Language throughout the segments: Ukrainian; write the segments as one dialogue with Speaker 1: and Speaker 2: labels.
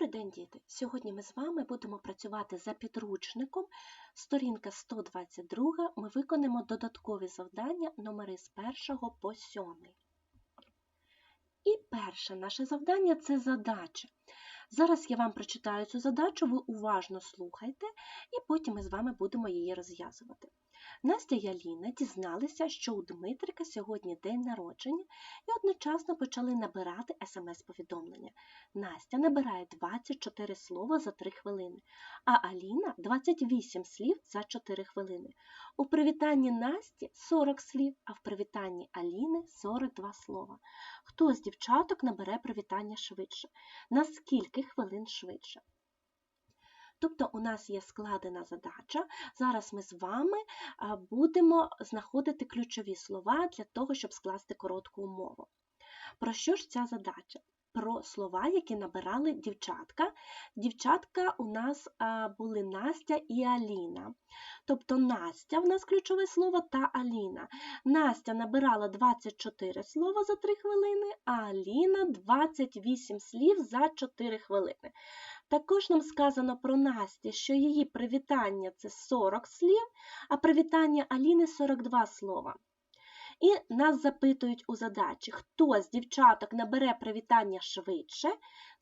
Speaker 1: Добрий день, діти! Сьогодні ми з вами будемо працювати за підручником. Сторінка 122. Ми виконаємо додаткові завдання номери з 1 по 7. І перше наше завдання це задача. Зараз я вам прочитаю цю задачу, ви уважно слухайте, і потім ми з вами будемо її розв'язувати. Настя і Аліна дізналися, що у Дмитрика сьогодні день народження і одночасно почали набирати смс-повідомлення. Настя набирає 24 слова за 3 хвилини, а Аліна 28 слів за 4 хвилини. У привітанні Насті 40 слів, а в привітанні Аліни 42 слова. Хто з дівчаток набере привітання швидше? На скільки хвилин швидше? Тобто у нас є складена задача. Зараз ми з вами будемо знаходити ключові слова для того, щоб скласти коротку умову. Про що ж ця задача? Про слова, які набирали дівчатка. Дівчатка у нас були Настя і Аліна. Тобто Настя в нас ключове слово та Аліна. Настя набирала 24 слова за 3 хвилини, а Аліна 28 слів за 4 хвилини. Також нам сказано про Насті, що її привітання це 40 слів, а привітання Аліни 42 слова. І нас запитують у задачі, хто з дівчаток набере привітання швидше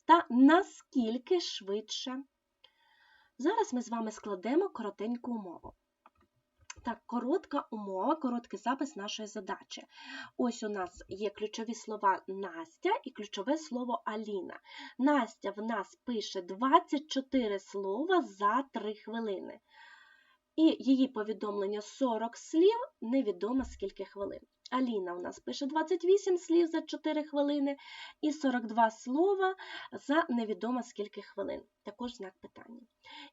Speaker 1: та наскільки швидше. Зараз ми з вами складемо коротеньку умову. Так, коротка умова, короткий запис нашої задачі. Ось у нас є ключові слова Настя і ключове слово Аліна. Настя в нас пише 24 слова за 3 хвилини. І її повідомлення 40 слів, невідомо скільки хвилин. Аліна у нас пише 28 слів за 4 хвилини і 42 слова за невідомо скільки хвилин. Також знак питання.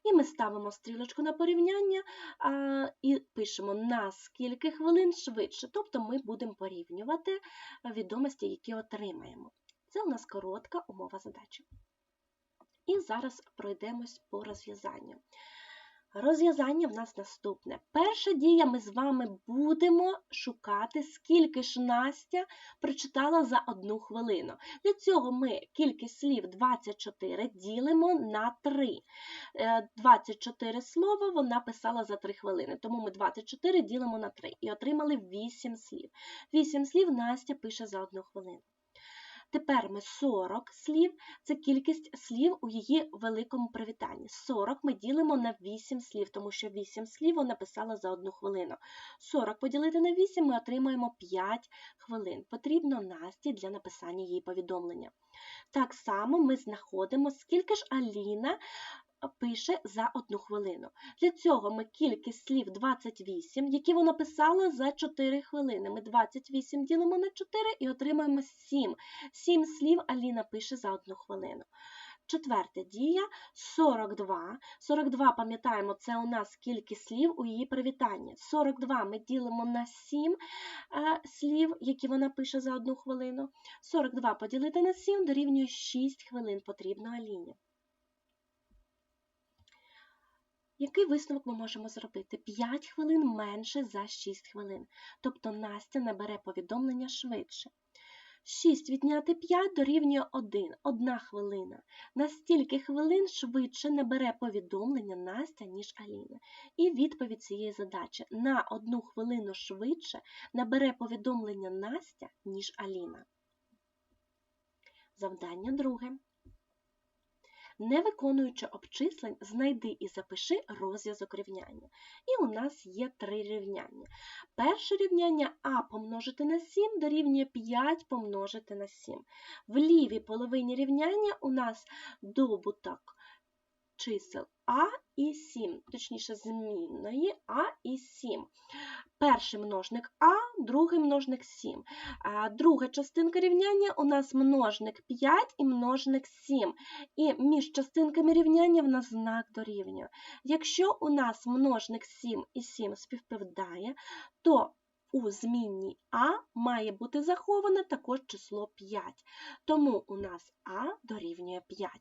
Speaker 1: І ми ставимо стрілочку на порівняння а, і пишемо на скільки хвилин швидше. Тобто ми будемо порівнювати відомості, які отримаємо. Це у нас коротка умова задачі. І зараз пройдемось по розв'язанню. Розв'язання в нас наступне. Перша дія ми з вами будемо шукати, скільки ж Настя прочитала за одну хвилину. Для цього ми кількість слів 24 ділимо на 3. 24 е, слова вона писала за 3 хвилини, тому ми 24 ділимо на 3 і отримали 8 слів. 8 слів Настя пише за одну хвилину. Тепер ми 40 слів, це кількість слів у її великому привітанні. 40 ми ділимо на 8 слів, тому що 8 слів вона писала за одну хвилину. 40 поділити на 8 ми отримаємо 5 хвилин. Потрібно Насті для написання її повідомлення. Так само ми знаходимо, скільки ж Аліна пише за одну хвилину. Для цього ми кількість слів 28, які вона писала за 4 хвилини. Ми 28 ділимо на 4 і отримаємо 7. 7 слів Аліна пише за одну хвилину. Четверта дія 42. 42, пам'ятаємо, це у нас кількість слів у її привітанні. 42 ми ділимо на 7 е, слів, які вона пише за одну хвилину. 42 поділити на 7 дорівнює 6 хвилин потрібно Аліні. Який висновок ми можемо зробити? 5 хвилин менше за 6 хвилин. Тобто Настя набере повідомлення швидше. 6 відняти 5 дорівнює 1, 1 хвилина. На стільки хвилин швидше набере повідомлення Настя, ніж Аліна. І відповідь цієї задачі на 1 хвилину швидше набере повідомлення Настя, ніж Аліна. Завдання друге. Не виконуючи обчислень, знайди і запиши розв'язок рівняння. І у нас є три рівняння. Перше рівняння А помножити на 7 дорівнює 5 помножити на 7. В лівій половині рівняння у нас добуток чисел А і 7, точніше, змінної А і 7. Перший множник А, другий множник 7. А Друга частинка рівняння у нас множник 5 і множник 7. І між частинками рівняння в нас знак дорівнює. Якщо у нас множник 7 і 7 співпадає, то у змінній А має бути заховане також число 5. Тому у нас А дорівнює 5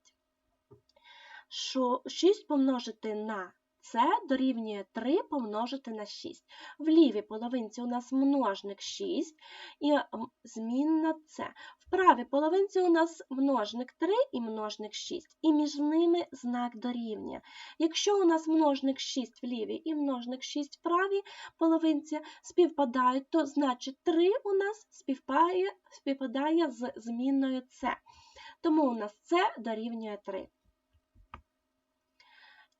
Speaker 1: 6 помножити на це дорівнює 3 помножити на 6. В лівій половинці у нас множник 6 і змінна С. В правій половинці у нас множник 3 і множник 6, і між ними знак дорівнює. Якщо у нас множник 6 в лівій і множник 6 в правій половинці співпадають, то значить 3 у нас співпадає, співпадає з змінною С. Тому у нас С дорівнює 3.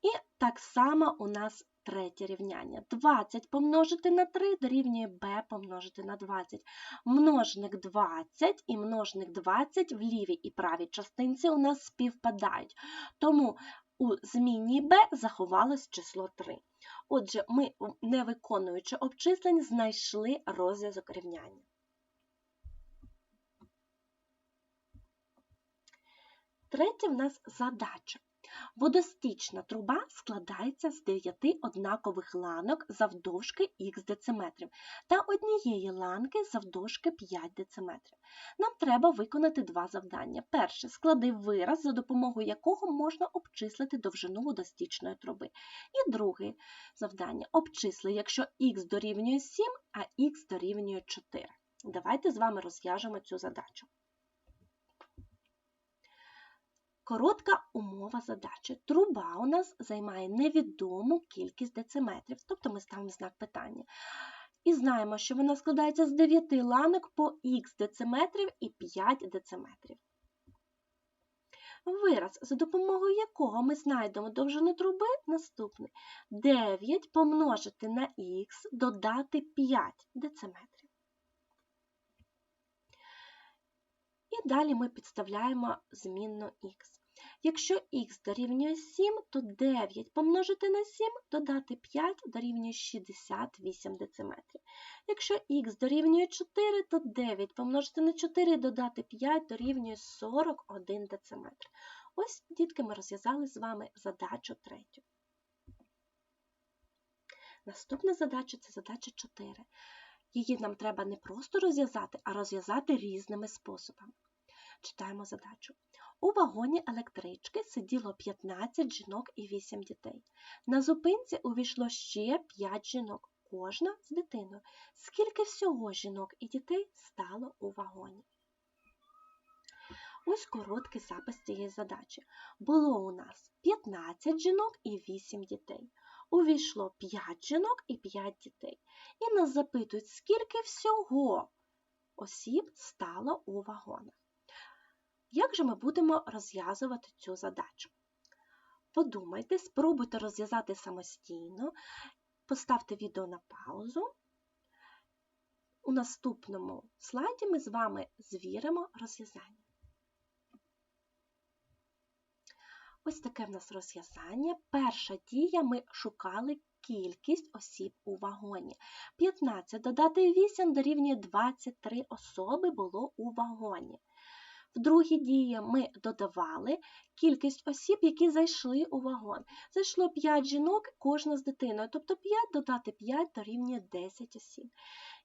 Speaker 1: І так само у нас третє рівняння. 20 помножити на 3 дорівнює b помножити на 20. Множник 20 і множник 20 в лівій і правій частинці у нас співпадають. Тому у змінній b заховалось число 3. Отже, ми, не виконуючи обчислень, знайшли розв'язок рівняння. Третє в нас задача. Водостічна труба складається з 9 однакових ланок завдовжки х дециметрів та однієї ланки завдовжки 5 дециметрів. Нам треба виконати два завдання. Перше склади вираз, за допомогою якого можна обчислити довжину водостічної труби. І друге завдання обчисли, якщо х дорівнює 7, а х дорівнює 4. Давайте з вами розв'яжемо цю задачу. Коротка умова задачі. Труба у нас займає невідому кількість дециметрів, тобто ми ставимо знак питання. І знаємо, що вона складається з 9 ланок по х дециметрів і 5 дециметрів. Вираз, за допомогою якого ми знайдемо довжину труби, наступний. 9 помножити на х додати 5 дециметрів. І далі ми підставляємо змінну х. Якщо х дорівнює 7, то 9 помножити на 7, додати 5 дорівнює 68 дециметрів. Якщо х дорівнює 4, то 9 помножити на 4 додати 5 дорівнює 41 дециметр. Ось, дітки, ми розв'язали з вами задачу третю. Наступна задача це задача 4. Її нам треба не просто розв'язати, а розв'язати різними способами. Читаємо задачу. У вагоні електрички сиділо 15 жінок і 8 дітей. На зупинці увійшло ще 5 жінок, кожна з дитиною. Скільки всього жінок і дітей стало у вагоні? Ось короткий запис цієї задачі. Було у нас 15 жінок і 8 дітей. Увійшло 5 жінок і 5 дітей. І нас запитують, скільки всього осіб стало у вагонах. Як же ми будемо розв'язувати цю задачу? Подумайте, спробуйте розв'язати самостійно, поставте відео на паузу. У наступному слайді ми з вами звіримо розв'язання. Ось таке в нас розв'язання. Перша дія ми шукали кількість осіб у вагоні. 15 додати 8 дорівнює 23 особи було у вагоні. В другій дії ми додавали кількість осіб, які зайшли у вагон. Зайшло 5 жінок, кожна з дитиною, тобто 5 додати 5 дорівнює 10 осіб.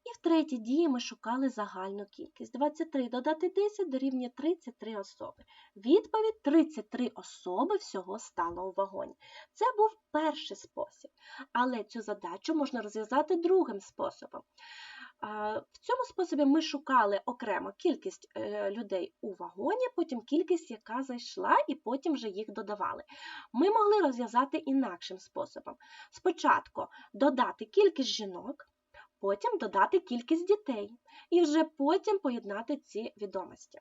Speaker 1: І в третій дії ми шукали загальну кількість. 23 додати 10 дорівнює 33 особи. Відповідь 33 особи всього стало у вагоні. Це був перший спосіб, але цю задачу можна розв'язати другим способом. В цьому способі ми шукали окремо кількість е, людей у вагоні, потім кількість, яка зайшла, і потім вже їх додавали. Ми могли розв'язати інакшим способом. Спочатку додати кількість жінок, потім додати кількість дітей, і вже потім поєднати ці відомості.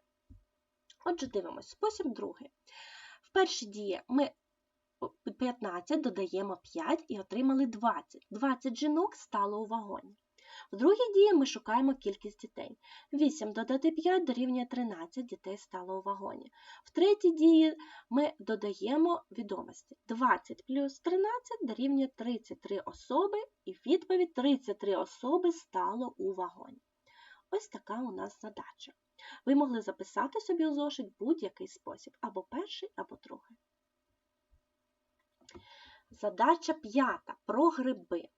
Speaker 1: Отже, дивимось, спосіб другий. В першій дії ми 15 додаємо 5 і отримали 20. 20 жінок стало у вагоні. В другій дії ми шукаємо кількість дітей. 8 додати 5 дорівнює 13 дітей стало у вагоні. В третій дії ми додаємо відомості. 20 плюс 13 дорівнює 33 особи, і відповідь 33 особи стало у вагоні. Ось така у нас задача. Ви могли записати собі у зошит будь-який спосіб, або перший, або другий. Задача п'ята про гриби.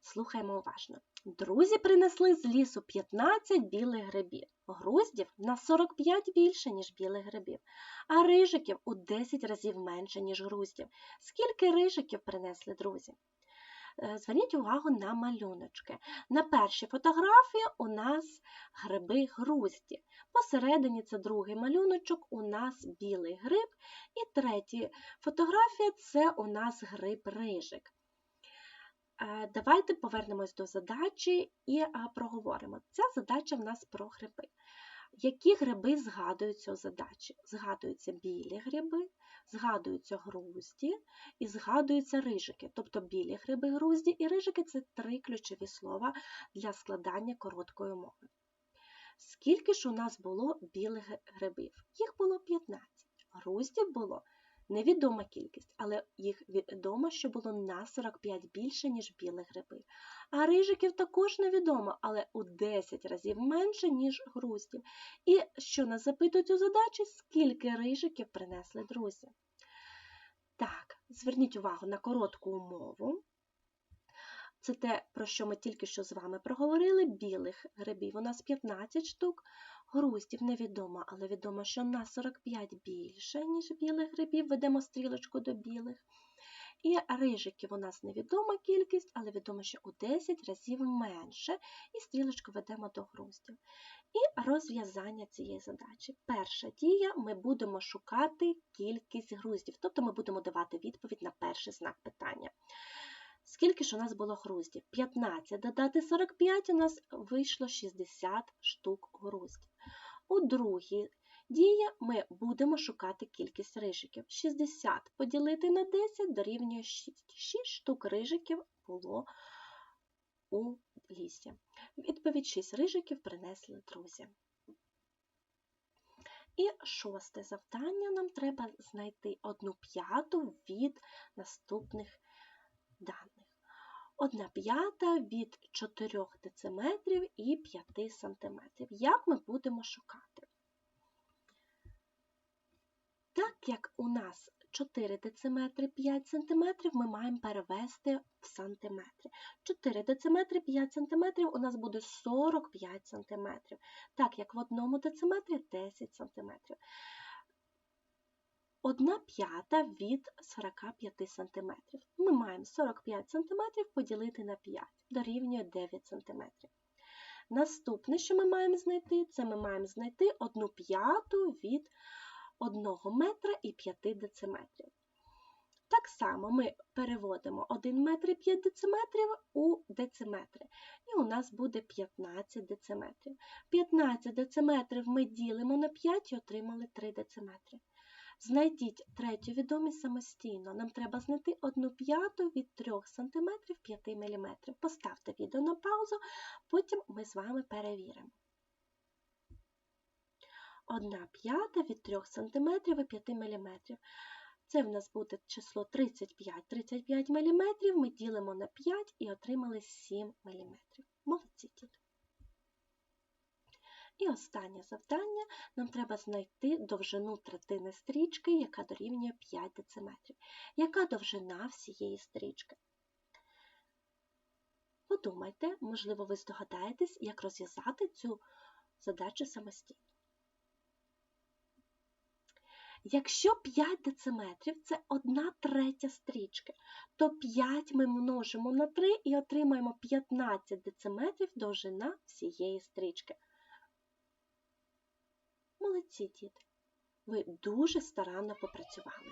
Speaker 1: Слухаємо уважно. Друзі принесли з лісу 15 білих грибів, груздів на 45 більше, ніж білих грибів, а рижиків у 10 разів менше, ніж груздів. Скільки рижиків принесли друзі? Е, Зверніть увагу на малюночки. На першій фотографії у нас гриби грузді. Посередині це другий малюночок, у нас білий гриб. І третя фотографія це у нас гриб рижик. Е, Давайте повернемось до задачі і е, проговоримо. Ця задача в нас про гриби. Які гриби згадуються у задачі? Згадуються білі гриби, згадуються грузді і згадуються рижики. Тобто білі гриби, грузді і рижики це три ключові слова для складання короткої мови. Скільки ж у нас було білих грибів? Їх було 15. Груздів було невідома кількість, але їх відомо, що було на 45 більше, ніж білих грибів. А рижиків також невідомо, але у 10 разів менше, ніж груздів. І що нас запитують у задачі, скільки рижиків принесли друзі? Так, зверніть увагу на коротку умову. Це те, про що ми тільки що з вами проговорили. Білих грибів у нас 15 штук, груздів невідомо, але відомо, що на 45 більше, ніж білих грибів, ведемо стрілочку до білих. І рижиків у нас невідома кількість, але відомо, що у 10 разів менше, і стрілочку ведемо до груздів. І розв'язання цієї задачі. Перша дія ми будемо шукати кількість груздів, тобто ми будемо давати відповідь на перший знак питання. Скільки ж у нас було груздів? 15 додати 45 у нас вийшло 60 штук груздів. У другій дії ми будемо шукати кількість рижиків. 60 поділити на 10 дорівнює 6. 6 штук рижиків було у лісі. Відповідь 6 рижиків принесли друзі. І шосте завдання нам треба знайти одну п'яту від наступних даних. Одна п'ята від 4 дециметрів і 5 сантиметрів. Як ми будемо шукати? Так як у нас 4 дециметри 5 сантиметрів, ми маємо перевести в сантиметри. 4 дециметри 5 сантиметрів у нас буде 45 сантиметрів, так як в одному дециметрі 10 сантиметрів. Одна п'ята від 45 см. Ми маємо 45 см поділити на 5, дорівнює 9 см. Наступне, що ми маємо знайти, це ми маємо знайти 1 п'яту від 1 метра і 5 дециметрів. Так само ми переводимо 1 метр і 5 дециметрів у дециметри. І у нас буде 15 дециметрів. 15 дециметрів ми ділимо на 5 і отримали 3 дециметри. Знайдіть третю відомість самостійно. Нам треба знайти 1 п'яту від 3 см 5 мм. Поставте відео на паузу, потім ми з вами перевіримо. 1 п'ята від 3 см і 5 мм. Це в нас буде число 35 35 мм. Ми ділимо на 5 і отримали 7 мм. Молодці діти. І останнє завдання нам треба знайти довжину третини стрічки, яка дорівнює 5 дециметрів. Яка довжина всієї стрічки? Подумайте, можливо, ви здогадаєтесь, як розв'язати цю задачу самостійно. Якщо 5 дециметрів це 1 третя стрічки, то 5 ми множимо на 3 і отримаємо 15 дециметрів довжина всієї стрічки. Молодці, діти! Ви дуже старанно попрацювали.